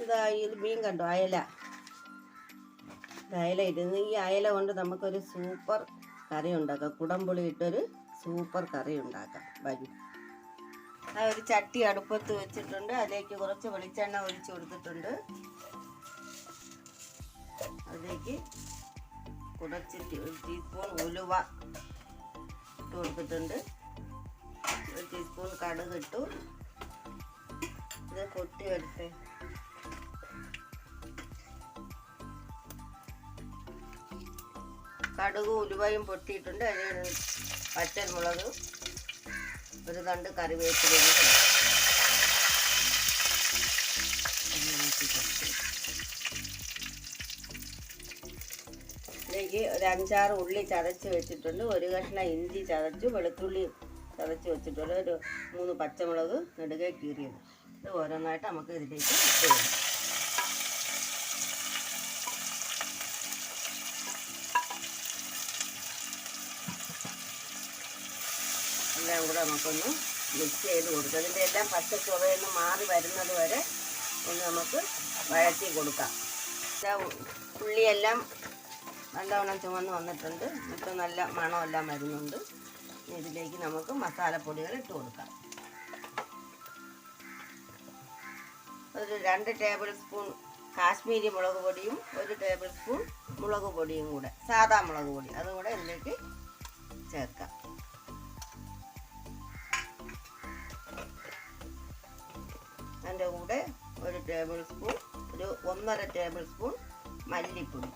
ഇതാ ഇത് മീൻ കണ്ടോ അയല. അയല ഇരുന്ന് ഈ അയല കൊണ്ട് നമുക്കൊരു സൂപ്പർ കറി ഉണ്ടാക്കാം. കുടംപുളി ഇട്ടൊരു സൂപ്പർ കറി ഉണ്ടാക്കാം. വരും. ആ ഒരു ചട്ടി അടുപ്പത്ത് വെച്ചിട്ടുണ്ട്. അതിലേക്ക് കുറച്ച് വെളിച്ചെണ്ണ ഒഴിച്ചു കൊടുത്തിട്ടുണ്ട്. അതിലേക്ക് കുറച്ച് ടീസ്പൂൺ ഉലുവ ഇട്ട് കൊടുത്തിട്ടുണ്ട്. ഒരു ടീസ്പൂൺ കടുക് ഇട്ടു. ഇത് പൊട്ടി വരട്ടെ. കടുക് ഉലുവയും പൊട്ടിയിട്ടുണ്ട്. അതിൽ പച്ചമുളക് ഒരു തണ്ട് ഇളക്കി ഇതിലേക്ക് ഒരു അഞ്ചാറ് ഉള്ളി ചതച്ച് വെച്ചിട്ടുണ്ട്. ഒരു കഷ്ണം ഇഞ്ചി ചതച്ചു വെളുത്തുള്ളി ചതച്ച് വെച്ചിട്ടുണ്ട്. ഒരു മൂന്ന് പച്ചമുളക് നെടുകെ കീറിയത്. ഇത് ഓരോന്നായിട്ട് നമുക്ക് ഇതിലേക്ക് എല്ലാം കൂടെ നമുക്കൊന്ന് മിക്സ് ചെയ്ത് കൊടുക്കാം. ഇതിന്റെ എല്ലാം പച്ച ചുവയൊന്ന് മാറി വരുന്നത് വരെ ഒന്ന് നമുക്ക് വഴറ്റി കൊടുക്കാം. ഉള്ളിയെല്ലാം നല്ലവണ്ണം ചുവന്ന് വന്നിട്ടുണ്ട്. ഇപ്പം നല്ല മണമെല്ലാം വരുന്നുണ്ട്. ഇതിലേക്ക് നമുക്ക് മസാലപ്പൊടികൾ ഇട്ട് കൊടുക്കാം. ഒരു രണ്ട് ടേബിൾ സ്പൂൺ കാശ്മീരി മുളക് പൊടിയും ഒരു ടേബിൾ സ്പൂൺ മുളക് പൊടിയും കൂടെ സാധാ മുളക് പൊടി. അതും കൂടെ ഇതിലേക്ക് ചേർക്കാം. അതിന്റെ കൂടെ ഒരു ടേബിൾ സ്പൂൺ ഒരു ഒന്നര ടേബിൾ സ്പൂൺ മല്ലിപ്പൊടി.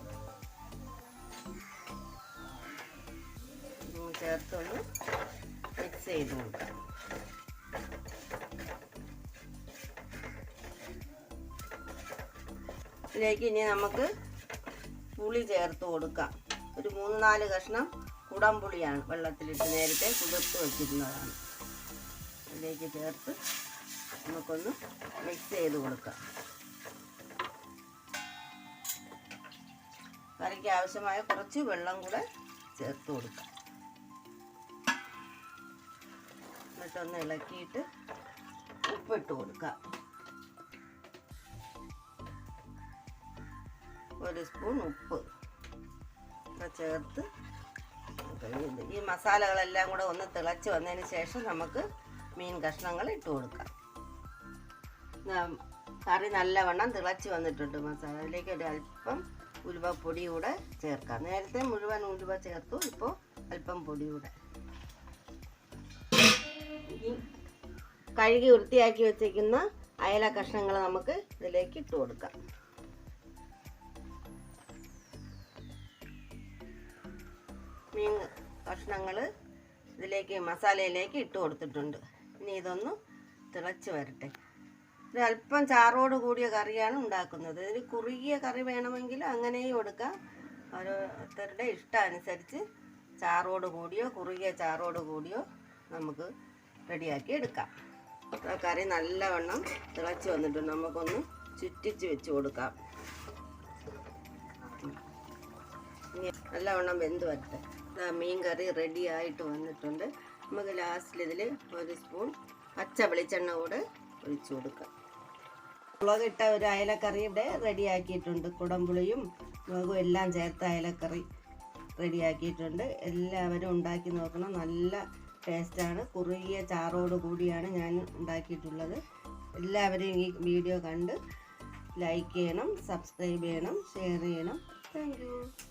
ചേർത്തൊന്ന് മിക്സ് ചെയ്ത് കൊടുക്കാം. ഇതിലേക്ക് ഇനി നമുക്ക് പുളി ചേർത്ത് കൊടുക്കാം. ഒരു മൂന്ന് നാല് കഷ്ണം കുടംപുളിയാണ് വെള്ളത്തിലിട്ട് നേരത്തെ കുതിർത്ത് വെച്ചിരുന്നതാണ്. അതിലേക്ക് ചേർത്ത് നമുക്കൊന്ന് മിക്സ് ചെയ്ത് കൊടുക്കാം. കറിക്ക് ആവശ്യമായ കുറച്ച് വെള്ളം കൂടെ ചേർത്ത് കൊടുക്കാം. എന്നിട്ടൊന്ന് ഇളക്കിയിട്ട് ഉപ്പിട്ട് കൊടുക്കാം. ഒരു സ്പൂൺ ഉപ്പ്. ഒക്കെ ചേർത്ത് ഈ മസാലകളെല്ലാം കൂടെ ഒന്ന് തിളച്ച് വന്നതിന് ശേഷം നമുക്ക് മീൻ കഷ്ണങ്ങൾ ഇട്ട് കൊടുക്കാം. കറി നല്ലവണ്ണം തിളച്ച് വന്നിട്ടുണ്ട് മസാല. അതിലേക്ക് ഒരു അല്പം ഉലുവപ്പൊടി കൂടെ ചേർക്കാം. നേരത്തെ മുഴുവൻ ഉലുവ ചേർത്തു ഇപ്പോൾ അല്പം പൊടി കൂടെ. കഴുകി വൃത്തിയാക്കി വെച്ചിരിക്കുന്ന അയല കഷ്ണങ്ങൾ നമുക്ക് ഇതിലേക്ക് ഇട്ട് കൊടുക്കാം. കഷ്ണങ്ങൾ ഇതിലേക്ക് മസാലയിലേക്ക് ഇട്ട് കൊടുത്തിട്ടുണ്ട്. ഇനി ഇതൊന്ന് തിളച്ച് വരട്ടെ. അല്പം ചാറോട് കൂടിയ കറിയാണ് ഉണ്ടാക്കുന്നത്. ഇതിന് കുറുകിയ കറി വേണമെങ്കിൽ അങ്ങനെയും എടുക്കാം. ഓരോരുത്തരുടെ ഇഷ്ടം അനുസരിച്ച് ചാറോട് കൂടിയോ കുറുകിയ ചാറോട് കൂടിയോ നമുക്ക് റെഡിയാക്കി എടുക്കാം. കറി നല്ലവണ്ണം തിളച്ച് വന്നിട്ടുണ്ട്. നമുക്കൊന്ന് ചുറ്റിച്ച് വെച്ച് കൊടുക്കാം. നല്ലവണ്ണം വെന്ത് വരട്ടെ. മീൻ കറി റെഡി ആയിട്ട് വന്നിട്ടുണ്ട്. നമുക്ക് ലാസ്റ്റിൽ ഇതിൽ ഒരു സ്പൂൺ പച്ച വെളിച്ചെണ്ണ കൂടെ ഒഴിച്ചു കൊടുക്കാം. മുളകിട്ട ഒരു അയലക്കറി ഇവിടെ റെഡിയാക്കിയിട്ടുണ്ട് കുടംപുളിയും മുളകും എല്ലാം ചേർത്ത അയലക്കറി റെഡിയാക്കിയിട്ടുണ്ട് എല്ലാവരും ഉണ്ടാക്കി നോക്കണം. നല്ല ടേസ്റ്റാണ് കുറുകിയ ചാറോട് കൂടിയാണ് ഞാൻ ഉണ്ടാക്കിയിട്ടുള്ളത്. എല്ലാവരും ഈ വീഡിയോ കണ്ട് ലൈക്ക് ചെയ്യണം സബ്സ്ക്രൈബ് ചെയ്യണം ഷെയർ ചെയ്യണം. താങ്ക്